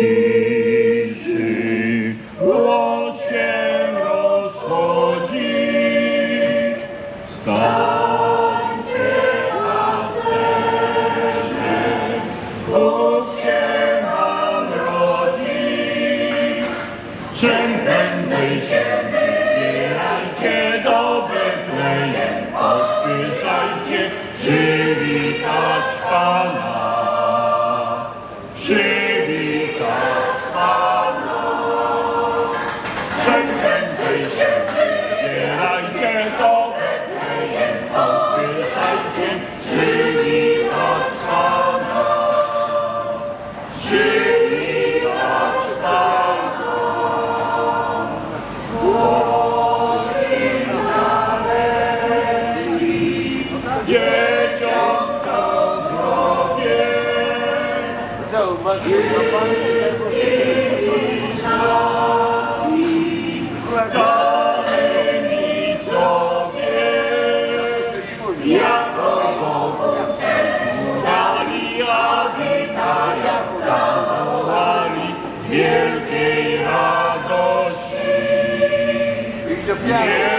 ciszy głos się rozchodzi. Stańcie pasterze, Bóg się nam rodzi. Czym się wybierajcie do Betlejem, pospieszajcie przywitać. Pospieszajcie przywitać Pana. Przywitać Pana. Yeah.